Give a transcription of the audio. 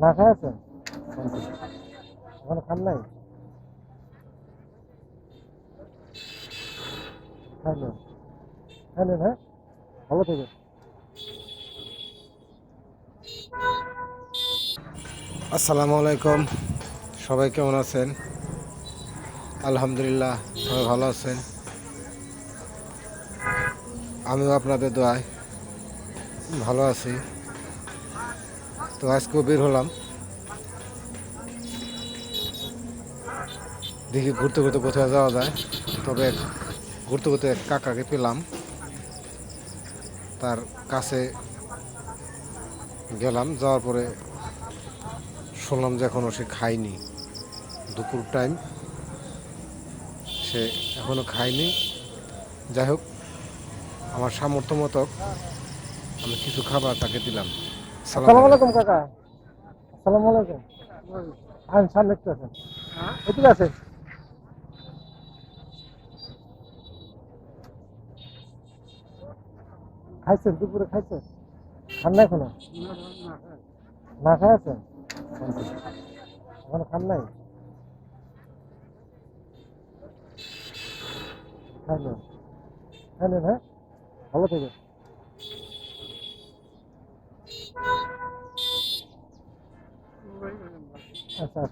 না ওখানে খান নাই? খাইলেন হ্যাঁ ভালো থেকে। আসসালামু আলাইকুম। সবাই কেমন আছেন? আলহামদুলিল্লাহ, সবাই ভালো আছেন। আমিও আপনাদের দোয়ায় ভালো আছি। তো আজকেও বের হলাম। দেখি ঘুরতে ঘুরতে কোথায় যাওয়া যায়। তবে ঘুরতে ঘুরতে এক কাকাকে পেলাম। তার কাছে গেলাম। যাওয়ার পরে শুনলাম যে এখনও সে খায়নি। দুপুর টাইম সে এখনও খায়নি। যাই হোক, আমার সামর্থ্য মতো আমি কিছু খাবার তাকে দিলাম। আসসালামু আলাইকুম। কাকা। আসসালামু আলাইকুম। আন সামনে একটু আছেন। এদিকে আছে খাইছেন দুপুরে খাইছেন? খান না এখনও? না খাই আছেন? এখনও খান নাই? খাইলেন। খাইলেন হ্যাঁ? ভালো থেকে আচ্ছা